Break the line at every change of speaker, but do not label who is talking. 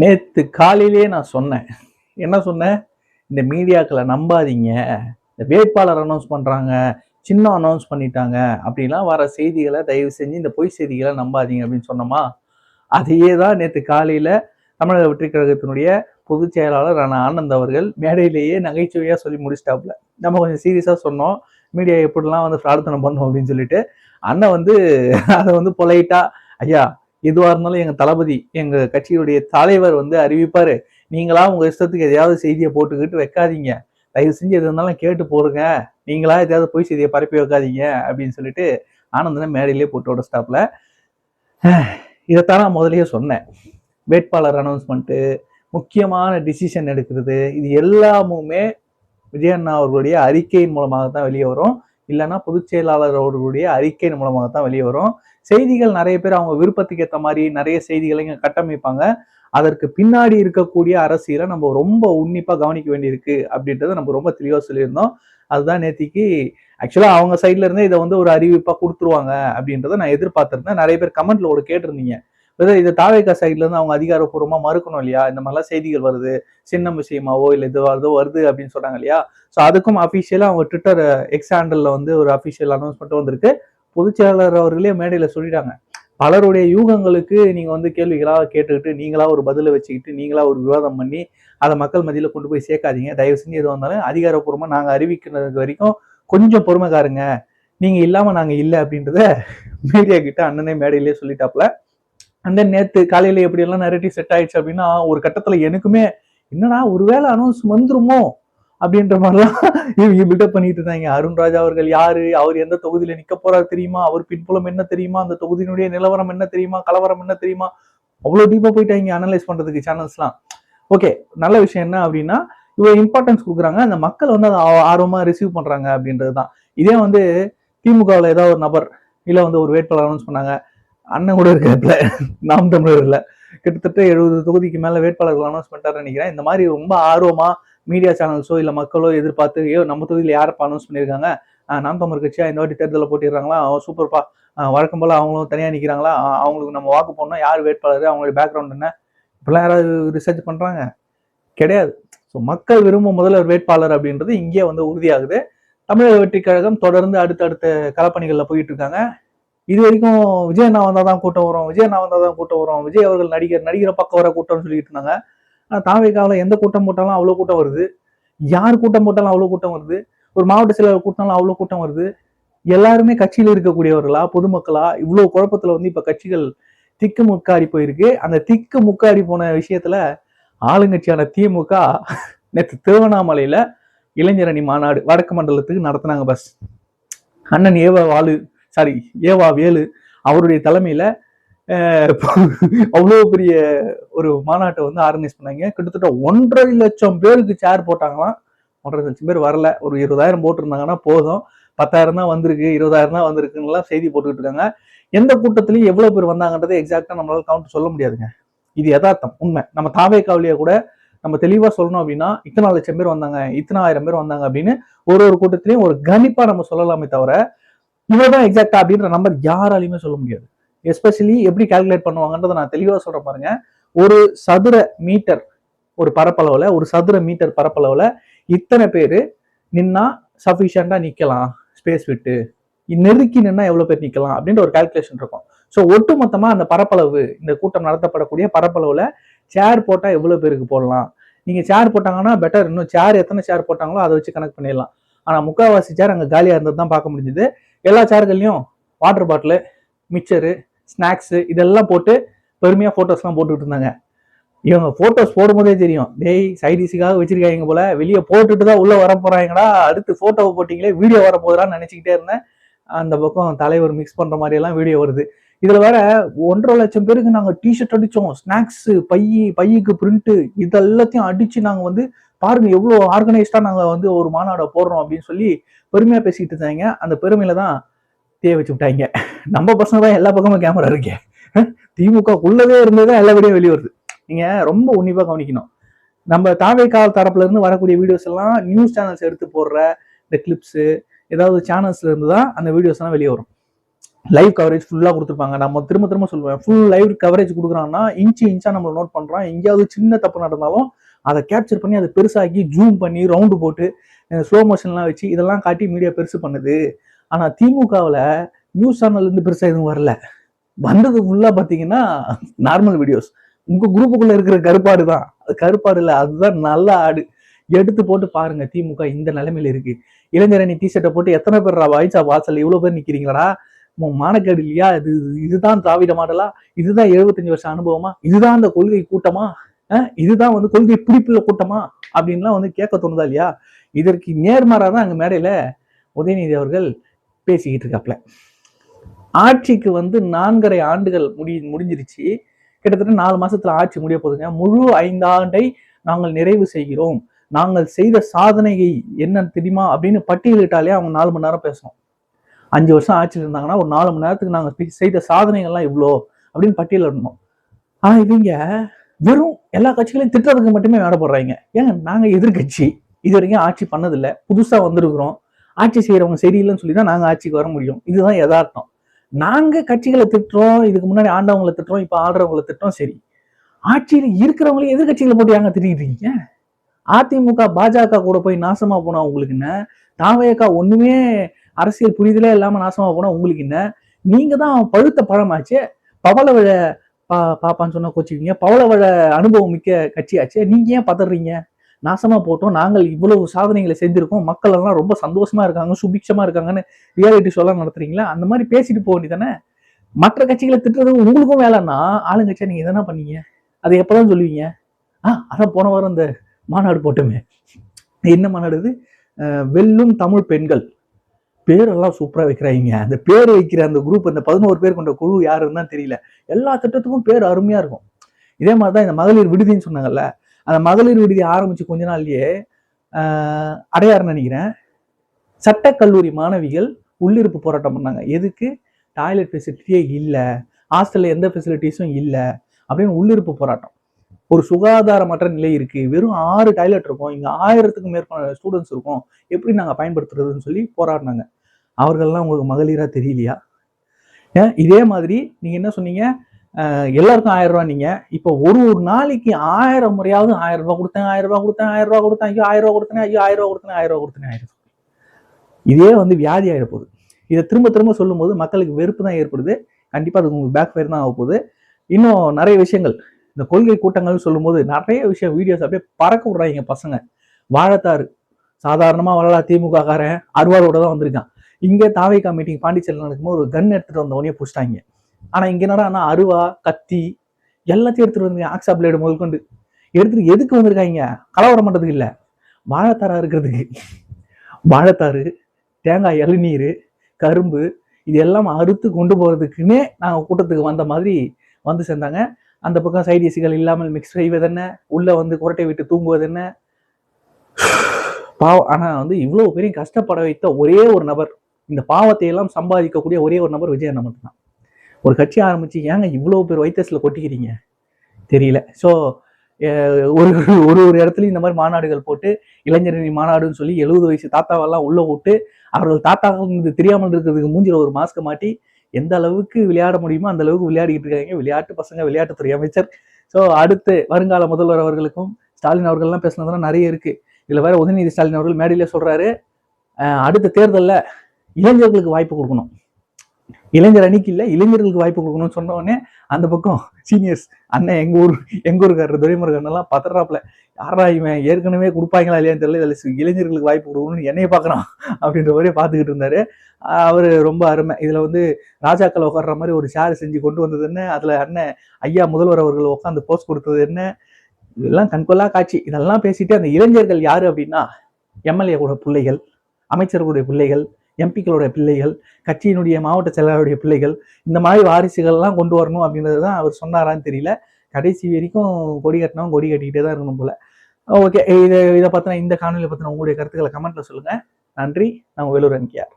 நேற்று காலையிலேயே நான் சொன்னேன். என்ன சொன்னேன்? இந்த மீடியாக்களை நம்பாதீங்க. இந்த வேட்பாளர் அனௌன்ஸ் பண்ணுறாங்க சின்ன அனௌன்ஸ் பண்ணிட்டாங்க. அப்படிலாம் வர செய்திகளை தயவு செஞ்சு இந்த பொய் செய்திகளை நம்பாதீங்க அப்படின்னு சொன்னோமா? அதையே தான் நேற்று காலையில் தமிழக வெற்றி கழகத்தினுடைய பொதுச் செயலாளர் ஆனந்த் அவர்கள் மேடையிலேயே நகைச்சுவையாக சொல்லி முடிச்சிட்டாப்புல. நம்ம கொஞ்சம் சீரியஸாக சொன்னோம். மீடியா எப்படிலாம் வந்து பிரார்த்தனை பண்ணோம் அப்படின்னு சொல்லிட்டு அண்ணன் வந்து அதை வந்து பொலைட்டாக ஐயா எதுவாக இருந்தாலும் எங்கள் தளபதி எங்கள் கட்சியுடைய தலைவர் வந்து அறிவிப்பார். நீங்களா உங்கள் இஷ்டத்துக்கு எதையாவது செய்தியை போட்டுக்கிட்டு வைக்காதீங்க. தயவு செஞ்சு எது இருந்தாலும் கேட்டு போடுங்க. நீங்களா எதையாவது பொய் செய்தியை பரப்பி வைக்காதீங்க அப்படின்னு சொல்லிட்டு ஆனந்தனை மேடையிலே போட்டு விட இதைத்தான் நான் முதல்லயே சொன்னேன். வேட்பாளர் அனௌன்ஸ்மெண்ட்டு முக்கியமான டிசிஷன் எடுக்கிறது இது எல்லாமுமே விஜயண்ணா அவர்களுடைய அறிக்கையின் மூலமாக தான் வெளியே வரும். இல்லைன்னா பொதுச் செயலாளர் அவர்களுடைய அறிக்கையின் மூலமாக தான் வெளியே வரும். செய்திகள் நிறைய பேர் அவங்க விருப்பத்துக்கு ஏற்ற மாதிரி நிறைய செய்திகளை இங்கே கட்டமைப்பாங்க. அதற்கு பின்னாடி இருக்கக்கூடிய அரசியலை நம்ம ரொம்ப உன்னிப்பாக கவனிக்க வேண்டியிருக்கு அப்படின்றத நம்ம ரொம்ப தெளிவாக சொல்லியிருந்தோம். அதுதான் நேத்திக்கு ஆக்சுவலாக அவங்க சைட்ல இருந்தே இதை வந்து ஒரு அறிவிப்பாக கொடுத்துருவாங்க அப்படின்றத நான் எதிர்பார்த்திருந்தேன். நிறைய பேர் கமெண்ட்ல ஒரு கேட்டிருந்தீங்க. அதாவது இது தாவேக்கா சைட்ல இருந்து அவங்க அதிகாரப்பூர்வமா மறுக்கணும் இல்லையா? இந்த மாதிரிலாம் செய்திகள் வருது. சின்ன விஷயமாவோ இல்லை இது வருது அப்படின்னு சொல்றாங்க இல்லையா? ஸோ அதுக்கும் அஃபிஷியலா அவங்க ட்விட்டர் எக்ஸ் ஹேண்டல்ல வந்து ஒரு அஃபிஷியல் அனௌன்ஸ்மெண்ட் வந்திருக்கு. பொதுச்செயலாளர் அவர்களே மேடையில சொல்லிட்டாங்க. பலருடைய யூகங்களுக்கு நீங்க வந்து கேள்விகளாக கேட்டுக்கிட்டு நீங்களா ஒரு பதிலை வச்சுக்கிட்டு நீங்களா ஒரு விவாதம் பண்ணி அதை மக்கள் மத்தியில் கொண்டு போய் சேர்க்காதீங்க. தயவு செஞ்சு எது வந்தாலும் அதிகாரப்பூர்வமாக நாங்கள் அறிவிக்கிறது வரைக்கும் கொஞ்சம் பொறுமைக்காருங்க. நீங்கள் இல்லாமல் நாங்கள் இல்லை அப்படின்றத மீடியா கிட்ட அண்ணனே மேடையிலே சொல்லிட்டாப்ல அண்ட் தென் நேத்து காலையில எப்படி எல்லாம் நெரட்டிவ் செட் ஆயிடுச்சு அப்படின்னா ஒரு கட்டத்துல எனக்குமே என்னடா ஒருவேளை அனௌன்ஸ் வந்துருமோ? அப்படின்ற மாதிரிலாம் இவங்க பில்டப் பண்ணிட்டு இருந்தாங்க. அருண்ராஜா அவர்கள் யாரு? அவர் எந்த தொகுதியில நிக்க போறாரு தெரியுமா? அவர் பின்புலம் என்ன தெரியுமா? அந்த தொகுதியினுடைய நிலவரம் என்ன தெரியுமா? கலவரம் என்ன தெரியுமா? அவ்வளவு டீப்பா போயிட்டாங்க அனலைஸ் பண்றதுக்கு சேனல்ஸ்லாம் ஓகே நல்ல விஷயம் என்ன அப்படின்னா இவ்வளவு இம்பார்ட்டன்ஸ் கொடுக்குறாங்க. அந்த மக்கள் வந்து அதை ஆ- ஆர்வமா ரிசீவ் பண்றாங்க அப்படின்றது தான் இதே வந்து திமுகவில் ஏதாவது ஒரு நபர் இல்லை வந்து ஒரு வேட்பாளர் அனௌன்ஸ் பண்ணாங்க. அண்ணன் கூட இருக்கிறதுல நாம் தமிழர்ல கிட்டத்தட்ட எழுபது தொகுதிக்கு மேலே வேட்பாளர்கள் அனௌன்ஸ் நினைக்கிறேன். இந்த மாதிரி ரொம்ப ஆர்வமாக மீடியா சேனல்ஸோ இல்லை மக்களோ எதிர்பார்த்து ஐயோ நம்ம தொகுதியில் யாரப்பா அனௌன்ஸ் பண்ணியிருக்காங்க? நாம் தமிழர் கட்சியாக இந்த வாட்டி தேர்தலில் போட்டிடுறாங்களா? சூப்பர்ப்பா வழக்கம் போல் அவங்களும் தனியாக நிற்கிறாங்களா அவங்களுக்கு நம்ம வாக்கு போடணும். யார் வேட்பாளர்? அவங்களுடைய பேக்ரவுண்ட் என்ன? இப்பெல்லாம் யாராவது ரிசர்ச் பண்ணுறாங்க கிடையாது. ஸோ மக்கள் விரும்பும் முதல்வர் வேட்பாளர் அப்படின்றது இங்கே வந்து உறுதியாகுது. தமிழக வெற்றி கழகம் தொடர்ந்து அடுத்தடுத்த களப்பணிகளில் போயிட்டு இருக்காங்க. இது வரைக்கும் விஜய் அண்ணா வந்தால் தான் கூட்டம் வரும் விஜய் அண்ணா வந்தால் தான் கூட்டம் வரும். விஜய் அவர்கள் நடிகர் நடிகரை பக்கம் வர கூட்டம்னு சொல்லிட்டு இருந்தாங்க. ஆனால் தாவேக்காவில் எந்த கூட்டம் போட்டாலும் அவ்வளோ கூட்டம் வருது. யார் கூட்டம் போட்டாலும் அவ்வளோ கூட்டம் வருது. ஒரு மாவட்ட செயலர் கூட்டினாலும் அவ்வளோ கூட்டம் வருது. எல்லாருமே கட்சியில் இருக்கக்கூடியவர்களா பொதுமக்களா? இவ்வளோ குழப்பத்தில் வந்து இப்போ கட்சிகள் திக்கு முக்காடி போயிருக்கு. அந்த திக்கு முக்காடி போன விஷயத்துல ஆளுங்கட்சியான திமுக நேற்று திருவண்ணாமலையில இளைஞரணி மாநாடு வடக்கு மண்டலத்துக்கு நடத்தினாங்க பஸ் அண்ணன் ஏவ வாழு சாரி ஏவா வேலு அவருடைய தலைமையில அவ்வளோ பெரிய ஒரு மாநாட்டை வந்து ஆர்கனைஸ் பண்ணாங்க. கிட்டத்தட்ட ஒன்றரை லட்சம் பேருக்கு சேர் போட்டாங்களாம். ஒன்றரை லட்சம் பேர் வரல. ஒரு இருபதாயிரம் போட்டிருந்தாங்கன்னா போதும். பத்தாயிரம் தான் வந்திருக்கு இருபதாயிரம் தான் வந்திருக்குன்னுலாம் செய்தி போட்டுக்கிட்டு இருக்காங்க. எந்த கூட்டத்திலையும் எவ்வளோ பேர் வந்தாங்கன்றதை எக்ஸாக்டாக நம்மளால கவுண்ட் சொல்ல முடியாதுங்க. இது யதார்த்தம் உண்மை. நம்ம தாவே காவலியை கூட நம்ம தெளிவாக சொல்லணும் அப்படின்னா இத்தனை லட்சம் பேர் வந்தாங்க இத்தனை ஆயிரம் பேர் வந்தாங்க அப்படின்னு ஒரு ஒரு கூட்டத்திலையும் ஒரு கணிப்பாக நம்ம சொல்லலாமே தவிர இவ்வளவுதான் எக்ஸாக்டா அப்படின்ற நம்பர் யாராலையுமே சொல்ல முடியாது. எஸ்பெஷலி எப்படி கால்குலேட் பண்ணுவாங்கன்றத நான் தெளிவாக சொல்கிறேன் பாருங்க. ஒரு சதுர மீட்டர் ஒரு பரப்பளவில் ஒரு சதுர மீட்டர் பரப்பளவில் இத்தனை பேர் நின்னா சஃபிஷியண்டாக நிற்கலாம் ஸ்பேஸ் விட்டு. நெருக்கி நின்னா எவ்வளோ பேர் நிற்கலாம் அப்படின்ற ஒரு கால்குலேஷன் இருக்கும். ஸோ ஒட்டுமொத்தமாக அந்த பரப்பளவு இந்த கூட்டம் நடத்தப்படக்கூடிய பரப்பளவில் சேர் போட்டால் எவ்வளோ பேருக்கு போடலாம்? நீங்கள் சேர் போட்டாங்கன்னா பெட்டர் இன்னும் சேர் எத்தனை சேர் போட்டாங்களோ அதை வச்சு கனெக்ட் பண்ணிடலாம். ஆனால் முக்காவாசி சேர் அங்கே காலியாக இருந்தது தான் பார்க்க முடிஞ்சுது. எல்லா சேர்கள்லையும் வாட்டர் பாட்டிலு மிக்சரு ஸ்நாக்ஸு இதெல்லாம் போட்டு பெருமையாக ஃபோட்டோஸ்லாம் போட்டுக்கிட்டு இருந்தாங்க. இவங்க ஃபோட்டோஸ் போடும்போதே தெரியும். டேய் சைடிஸுக்காக வச்சிருக்காங்க போல வெளியே போட்டுட்டு தான் உள்ளே வர போகிறாங்கடா அடுத்து ஃபோட்டோவை போட்டிங்களே வீடியோ வர போகுதான்னு நினச்சிக்கிட்டே இருந்தேன். அந்த பக்கம் தலைவர் மிக்ஸ் பண்ணுற மாதிரியெல்லாம் வீடியோ வருது. இதில் வேற ஒன்றரை லட்சம் பேருக்கு நாங்கள் டிஷர்ட் அடித்தோம் ஸ்நாக்ஸு பை பையுக்கு பிரிண்ட்டு இதெல்லாத்தையும் அடித்து நாங்கள் வந்து பாருங்க எவ்வளோ ஆர்கனைஸ்டா நாங்கள் வந்து ஒரு மாநாடை போடுறோம் அப்படின்னு சொல்லி பெருமையா பேசிட்டு இருந்தாங்க. அந்த பெருமையில தான் தீய வச்சு விட்டாங்க. நம்ம பசங்க தான் எல்லா பக்கமும் கேமரா இருக்கே. திமுக உள்ளதே இருந்ததுதான் எல்லா வீடியோ வெளியே வருது. நீங்க ரொம்ப உன்னிப்பா கவனிக்கணும். நம்ம தாவேக்கால் தரப்புல இருந்து வரக்கூடிய வீடியோஸ் எல்லாம் நியூஸ் சேனல்ஸ் எடுத்து போடுற இந்த கிளிப்ஸ் ஏதாவது சேனல்ஸ்ல இருந்து தான் அந்த வீடியோஸ் எல்லாம் வெளியே வரும். லைவ் கவரேஜ் ஃபுல்லாக கொடுத்துருப்பாங்க. நம்ம திரும்ப திரும்ப சொல்லுவேன். ஃபுல் லைவ் கவரேஜ் கொடுக்குறாங்கன்னா இன்ச்சு இன்ச்சா நம்ம நோட் பண்ணுறோம் எங்கேயாவது சின்ன தப்பு நடந்தாலும் அதை கேப்சர் பண்ணி அதை பெருசாக்கி ஜூம் பண்ணி ரவுண்டு போட்டு ஸ்லோ மோஷன்லாம் வச்சு இதெல்லாம் காட்டி மீடியா பெருசு பண்ணுது. ஆனால் திமுகவில் நியூஸ் சேனல்லேருந்து பெருசாக எதுவும் வரல. வந்தது ஃபுல்லாக பார்த்தீங்கன்னா நார்மல் வீடியோஸ் உங்கள் குரூப்புக்குள்ளே இருக்கிற கருப்பாடு தான். அது கருப்பாடு இல்லை அதுதான் நல்ல ஆடு. எடுத்து போட்டு பாருங்க திமுக இந்த நிலைமையில இருக்கு. இளைஞரணி டிஷர்ட்டை போட்டு எத்தனை பேர் வாய்ச்சா வாசல் இவ்வளோ பேர் நிற்கிறீங்களா மானக்கேடு இல்லையா? இது இதுதான் திராவிட மாடலா? இதுதான் எழுபத்தஞ்சு வருஷம் அனுபவமா? இதுதான் அந்த கொள்கை கூட்டமா? இதுதான் வந்து கொள்கை பிடிப்புள்ள கூட்டமா அப்படின்லாம் வந்து கேட்க தோணுதா இல்லையா? இதற்கு நேர்மாறாக தான் அங்கே மேடையில் உதயநிதி அவர்கள் பேசிக்கிட்டு இருக்காப்ல ஆட்சிக்கு வந்து நான்கரை ஆண்டுகள் முடி முடிஞ்சிருச்சு. கிட்டத்தட்ட நாலு மாசத்துல ஆட்சி முடிய போதுங்க முழு ஐந்தாண்டை நாங்கள் நிறைவு செய்கிறோம். நாங்கள் செய்த சாதனையை என்ன தெரியுமா அப்படின்னு பட்டியலிட்டாலே அவங்க நாலு மணி நேரம் பேசணும் அஞ்சு வருஷம் ஆட்சியில் இருந்தாங்கன்னா ஒரு நாலு மணி நேரத்துக்கு நாங்கள் செய்த சாதனைகள்லாம் இவ்வளோ அப்படின்னு பட்டியலிடணும் ஆனால் இவங்க வெறும் எல்லா கட்சிகளையும் திட்டுறதுக்கு மட்டுமே வேலை போடுறாங்க. ஏங்க நாங்கள் எதிர்கட்சி இது வரைக்கும் ஆட்சி பண்ணதில்லை. புதுசா வந்திருக்கிறோம். ஆட்சி செய்கிறவங்க சரியில்லைன்னு சொல்லி தான் நாங்க ஆட்சிக்கு வர முடியும். இதுதான் யதார்த்தம். நாங்க கட்சிகளை திட்டுறோம் இதுக்கு முன்னாடி ஆண்டவங்களை திட்டுறோம் இப்போ ஆடுறவங்களை திட்டுறோம் சரி. ஆட்சியில் இருக்கிறவங்களே எதிர்கட்சிகளை போட்டு ஏங்க திட்டிருக்கீங்க அதிமுக பாஜக கூட போய் நாசமா போனால் உங்களுக்கு என்ன? தாவையக்கா ஒண்ணுமே அரசியல் புரிதலே இல்லாமல் நாசமா போனால் உங்களுக்கு என்ன? நீங்க தான் பழுத்த பழமாச்சே. பவள விழ பா பாப்பான்னு சொன்னால் கோச்சிக்கிங்க பவள விழ அனுபவம் மிக்க கட்சியாச்சு. நீங்க ஏன் பதறீங்க? நாசமா போட்டோம். நாங்கள் இவ்வளவு சாதனைகளை செஞ்சிருக்கோம். மக்கள் எல்லாம் ரொம்ப சந்தோஷமா இருக்காங்க சுபிக்ஷமா இருக்காங்கன்னு ரியாலிட்டி ஷோலாம் நடத்துறீங்களா? அந்த மாதிரி பேசிட்டு போக வேண்டியதானே மற்ற கட்சிகளை திட்டுறது உங்களுக்கும் வேலைன்னா ஆளுங்கட்சியா நீங்க எதனா பண்ணீங்க? அதை எப்பதான் சொல்லுவீங்க? ஆ அதான் போன வாரம் இந்த மாநாடு போட்டோமே. என்ன மாநாடு வெல்லும் தமிழ் பெண்கள். பேரெல்லாம் சூப்பராக வைக்கிறாங்க. அந்த பேர் வைக்கிற அந்த குரூப் அந்த பதினோரு பேர் கொண்ட குழு யாருன்னு தான் தெரியல. எல்லா திட்டத்துக்கும் பேர் அருமையாக இருக்கும். இதே மாதிரி தான் இந்த மகளிர் விடுதின்னு சொன்னாங்கல்ல அந்த மகளிர் விடுதி ஆரம்பித்து கொஞ்ச நாள்லயே அடையாறு நினைக்கிறேன். சட்டக்கல்லூரி மாணவிகள் உள்ளிருப்பு போராட்டம் பண்ணாங்க. எதுக்கு? டாய்லெட் ஃபெசிலிட்டியே இல்லை. ஹாஸ்டலில் எந்த ஃபெசிலிட்டிஸும் இல்லை. அப்படின்னு உள்ளிருப்பு போராட்டம். ஒரு சுகாதாரமற்ற நிலை இருக்கு. வெறும் ஆறு டாய்லெட் இருக்கும். இங்க ஆயிரத்துக்கும் மேற்பட்ட ஸ்டூடெண்ட்ஸ் இருக்கும். எப்படி நாங்க பயன்படுத்துறதுன்னு சொல்லி போராடினாங்க. அவர்கள்லாம் உங்களுக்கு மகளிராக தெரியலையா? ஏன் இதே மாதிரி நீங்கள் என்ன சொன்னீங்க? எல்லாருக்கும் ஆயிரம் ரூபா நீங்க. இப்போ ஒரு ஒரு நாளைக்கு ஆயிரம் முறையாவது ஆயிரம் ரூபாய் கொடுத்தேன் ஆயிரம் ரூபாய் கொடுத்தேன் ஆயிரம் ரூபாய் கொடுத்தேன் ஐயோ ஆயிரம் ரூபா கொடுத்தேன் ஐயோ ஆயிரம் ரூபாய் கொடுத்தேன் ஆயிரம் ரூபாய் கொடுத்தேன் ஆயிரம் இதே வந்து வியாதி ஆயிட போகுது. இதை திரும்ப திரும்ப சொல்லும் போது மக்களுக்கு வெறுப்பு தான் ஏற்படுது. கண்டிப்பாக அது உங்களுக்கு பேக் ஃபயர் தான் ஆக போகுது. இன்னும் நிறைய விஷயங்கள். இந்த கொள்கை கூட்டங்கள்னு சொல்லும்போது நிறைய விஷயம் வீடியோஸ் அப்படியே பறக்க விடுறாங்க பசங்க. வாழத்தாறு. சாதாரணமாக வாழலா திமுக காரன் அருவாரோட தான் வந்திருக்கான். இங்கே தாவைக்கா மீட்டிங் பாண்டிச்சேரியில் நடக்கும்போது ஒரு கன் எடுத்துகிட்டு வந்தவனே புடிச்சிட்டாங்க. ஆனால் இங்கே என்னடா அருவா கத்தி எல்லாத்தையும் எடுத்துகிட்டு வந்து ஆக்ஸா பிளேடு முதல் கொண்டு எதுக்கு வந்திருக்காங்க? கலவரம் பண்ணுறதுக்கு இல்லை. வாழைத்தாரா இருக்கிறதுக்கு. வாழைத்தாறு தேங்காய் இளநீர் கரும்பு இது எல்லாம் அறுத்து கொண்டு போகிறதுக்குன்னே நாங்கள் கூட்டத்துக்கு வந்த மாதிரி வந்து சேர்ந்தாங்க. அந்த பக்கம் சைடிஸுகள் இல்லாமல் மிக்ஸ் செய்வது என்ன? உள்ளே வந்து குரட்டை விட்டு தூங்குவது என்ன? பாவம். ஆனால் வந்து இவ்வளோ பெரிய கஷ்டப்பட வைத்த ஒரே ஒரு நபர். இந்த பாவத்தை எல்லாம் சம்பாதிக்கக்கூடிய ஒரே ஒரு நபர் விஜய் அண்ணன் மட்டும்தான். ஒரு கட்சி ஆரம்பிச்சு ஏங்க இவ்வளோ பேர் வைத்தியத்தில் கொட்டிக்கிறீங்க? தெரியல. ஸோ ஒரு ஒரு ஒரு இடத்துலையும் இந்த மாதிரி மாநாடுகள் போட்டு இளைஞரணி மாநாடுன்னு சொல்லி எழுபது வயசு தாத்தாவெல்லாம் உள்ளே விட்டு அவர்கள் தாத்தாவுக்கு தெரியாமல் இருக்கிறதுக்கு மூஞ்சில் ஒரு மாஸ்க்கை மாட்டி எந்த அளவுக்கு விளையாட முடியுமோ அந்த அளவுக்கு விளையாடிக்கிட்டு இருக்காங்க. விளையாட்டு பசங்க விளையாட்டுத்துறை அமைச்சர். ஸோ அடுத்து வருங்கால முதல்வர் அவர்களுக்கும் ஸ்டாலின் அவர்கள்லாம் பேசினதெல்லாம் நிறைய இருக்குது இதில் வேற உதயநிதி ஸ்டாலின் அவர்கள் மேடையிலே சொல்கிறாரு அடுத்த தேர்தலில் இளைஞர்களுக்கு வாய்ப்பு கொடுக்கணும். இளைஞர் அணிக்கு இல்லை இளைஞர்களுக்கு வாய்ப்பு கொடுக்கணும்னு சொன்ன உடனே அந்த பக்கம் சீனியர்ஸ் அண்ணன் எங்க ஊர் எங்க ஊருக்காரர் துரைமுருகன் எல்லாம் பத்திராப்புல யாரா இவன்? ஏற்கனவே கொடுப்பாங்களா இல்லையான்னு தெரியல இதில் இளைஞர்களுக்கு வாய்ப்பு கொடுக்கணும்னு என்னைய பார்க்கறான் அப்படின்ற மாதிரி பார்த்துக்கிட்டு இருந்தாரு. அவர் ரொம்ப அருமை. இதுல வந்து ராஜாக்கள் உட்கார்ற மாதிரி ஒரு ஷேர் செஞ்சு கொண்டு வந்தது என்ன? அதுல அண்ணன் ஐயா முதல்வர் அவர்கள் உட்காந்து போஸ்ட் கொடுத்தது என்ன? இதெல்லாம் கண்கொள்ளா காட்சி. இதெல்லாம் பேசிட்டு அந்த இளைஞர்கள் யாரு அப்படின்னா எம்எல்ஏ கூட பிள்ளைகள் அமைச்சர்களுடைய பிள்ளைகள் எம்பிக்களுடைய பிள்ளைகள் கட்சியினுடைய மாவட்ட செயலாளருடைய பிள்ளைகள் இந்த மாதிரி வாரிசுகள்லாம் கொண்டு வரணும் அப்படின்றது தான் அவர் சொன்னாரான்னு தெரியல. கடைசி வரைக்கும் கொடி கட்டினவங்க கொடி கட்டிக்கிட்டே தான் இருக்கணும் போல. ஓகே இதை இதை பற்றின இந்த காணொலியை பற்றின உங்களுடைய கருத்துக்களை கமெண்ட்டில் சொல்லுங்கள் நன்றி நான் வேலூர் அன்கியார்